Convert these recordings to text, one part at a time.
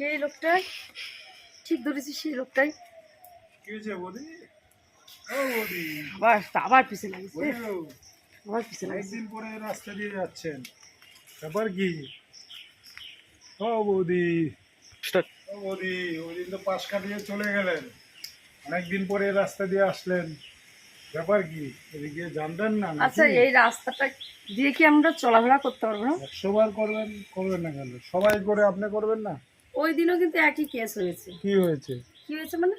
সেই লোকটাই। ঠিক ধরেছি সেই লোকটাই। কি হয়েছে বৌদি? ও বৌদি। আবার আবার পিছিয়ে লাগছে আবার লাগছে একদিন পরে রাস্তা দিয়ে যাচ্ছেন। ব্যাপার কি? ও বৌদি। ও বৌদি ওই দিন তো পাশ কাটিয়ে চলে গেলেন। অনেকদিন পরে এই রাস্তা দিয়ে আসলেন। ব্যাপার কি? এদিকে জানতেন না আচ্ছা এই রাস্তাটা দিয়ে কি আমরা চলাফেরা করতে পারব না? করবেন করবেন না কেন? সবাই করে আপনি করবেন না? ওই দিনও কিন্তু একই কেস হয়েছে। কি হয়েছে? কি হয়েছে মানে?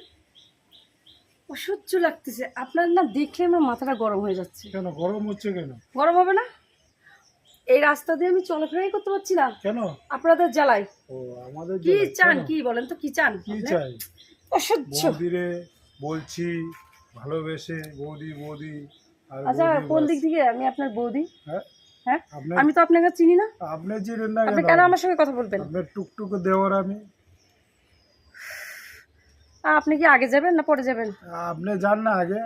অসহ্য লাগতেছে। আপনার না দেখলে আমার মাথাটা গরম হয়ে যাচ্ছে। কেন? গরম হচ্ছে কেন? গরম হবে না? এই রাস্তা দিয়ে আমি চলাফেরাই করতে পারছি না। কেন? আপনাদের জ্বালাই ও আমাদের কি চান? কি বলেন তো কি চান? কি? চাই? অসহ্য। বৌদিরে বলছি ভালোবেসে বৌদি বৌদি আচ্ছা কোন দিক থেকে আমি আপনার বৌদি। হ্যাঁ? হ্যাঁ? আমি তো আপনাকে চিনি না। আপনি চিনেন না আপনি কেন? আমার সঙ্গে কথা বলবেন? আপনার টুকটুকু দেওয়ার আমি আপনি কি আগে যাবেন না পরে যাবেন? আপনি যান না আগে।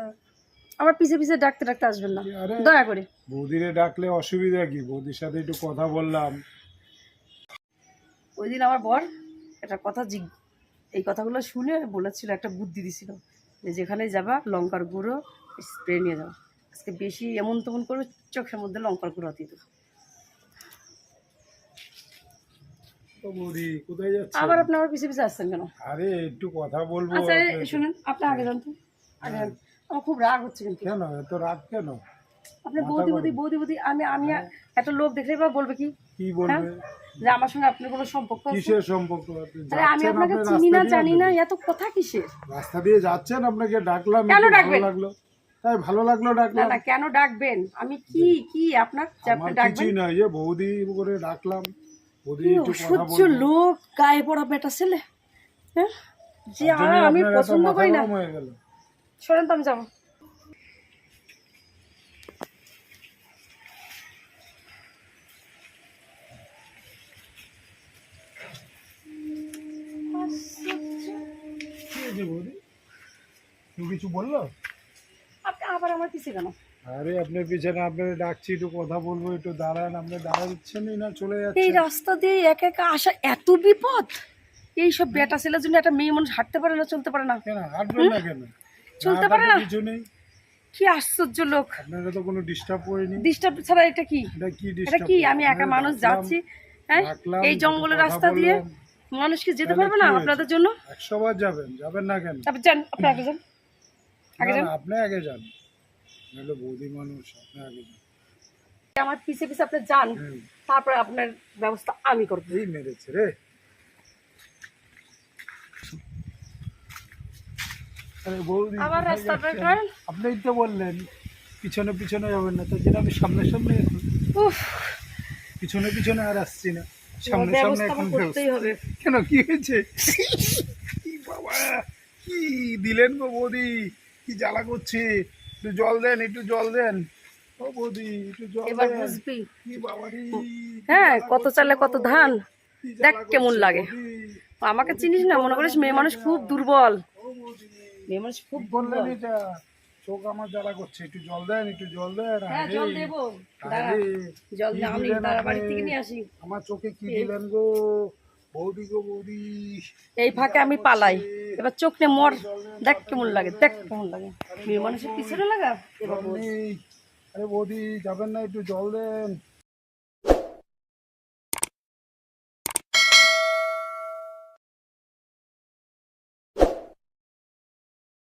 আমার পিছে পিছে ডাকতে ডাকতে আসবেন না। দয়া করে। বৌদিরে ডাকলে অসুবিধা কি? বৌদির সাথে একটু কথা বললাম। ওই দিন আমার বর একটা কথা জিগ এই কথাগুলো শুনে বলেছিল একটা বুদ্ধি দিছিল যে যেখানে যাবা লঙ্কার গুঁড়ো স্প্রে নিয়ে যাও। আজকে বেশি এমন তেমন করে চোখের মধ্যে লঙ্কার গুঁড়ো দিয়ে দেবো। আবার আপনি আমার পিছে পিছে আসছেন কেন? আরে একটু কথা বলব আচ্ছা আপনি- শুনুন আপনি আগে যান তো। আগে আমার খুব রাগ হচ্ছে কিন্তু। কেন? এত রাত কেন? আপনি বৌদি বৌদি বৌদি বৌদি আমি আমি একটা লোক দেখলেই বা বলবে কি? কি বলবে? যে আমার সঙ্গে আপনার কোনো সম্পর্ক কিসের সম্পর্ক? আরে আমি আপনাকে চিনি না জানি না এত কথা কিসের? রাস্তা দিয়ে যাচ্ছেন আপনাকে ডাকলাম কেন ডাকবেন? লাগল। তাই ভালো লাগল ডাকলাম। না কেন ডাকবেন? আমি কি কি আপনার ডাকবেন? না ইয়ে বৌদি করে ডাকলাম। বৌদি একটু কথা অসহ্য লোক গায়ে পড়া বেটা ছেলে হ্যাঁ? যে আমি পছন্দ করি না। শোনেন তো আমি যাব। কিছু বলল? আমার পিছিয়ে কেন? আরে আপনার পিছনে আপনার ডাকছি একটু কথা বলব একটু দাঁড়ান আপনি দাঁড়াচ্ছেনই না চলে যাচ্ছে এই রাস্তা দিয়ে একা একা আসা এত বিপদ? এই সব বেটা ছেলের জন্য একটা মেয়ে মানুষ হাঁটতে পারে না চলতে পারে না। কেন হাঁটবেন না কেন? চলতে পারে না? কিছু নেই। কি আশ্চর্য লোক। আপনারা তো কোনো ডিস্টার্ব করিনি ডিস্টার্ব ছাড়া এটা কি? এটা কি এটা কি? আমি একা মানুষ যাচ্ছি হ্যাঁ? এই জঙ্গলের রাস্তা দিয়ে। মানুষ কি যেতে পারবে না আপনাদের জন্য? একশো বার যাবেন যাবেন না কেন? যান আপনি আগে যান। আগে যান আপনি আগে যান। নাহলে বৌদি মানুষ আপনি আগে যান। আমার পিছে পিছে আপনি যান তারপরে আপনার ব্যবস্থা আমি করব। এই মেরেছে রে। আরে বৌদি আবার কোথায় রাস্তা বের যাচ্ছেন? করেন। আপনিই তো বললেন পিছনে পিছনে যাবেন না তার জন্য আমি সামনে সামনে এখন উফ। পিছনে পিছনে আর আসছি না সামনে সামনে এখন করতেই হবে। কেন কি হয়েছে? কি বাবা কি দিলেন গো বৌদি? কি জ্বালা করছে? একটু জল দেন একটু জল দেন। ও বৌদি একটু জল এবার বুঝবি। কি বাবা রে হ্যাঁ কত চালে কত ধান। দেখ কেমন লাগে। আমাকে চিনিস না মনে করিস মেয়ে মানুষ খুব দুর্বল। মেয়ে মানুষ খুব বললেন এটা? চোখ আমার জ্বালা করছে একটু জল দেন একটু জল দেন। হ্যাঁ জল দেবো। জল আমি তারা বাড়ি থেকে নিয়ে আসি। আমার চোখে কি দিলেন গো? এই ফাঁকে আমি পালাই। এবার চোখ নে মর। দেখ কেমন লাগে দেখ কেমন লাগে। মেয়ে মানুষের পিছনে লাগা? এবার। আরে বৌদি যাবেন না একটু জল দেন।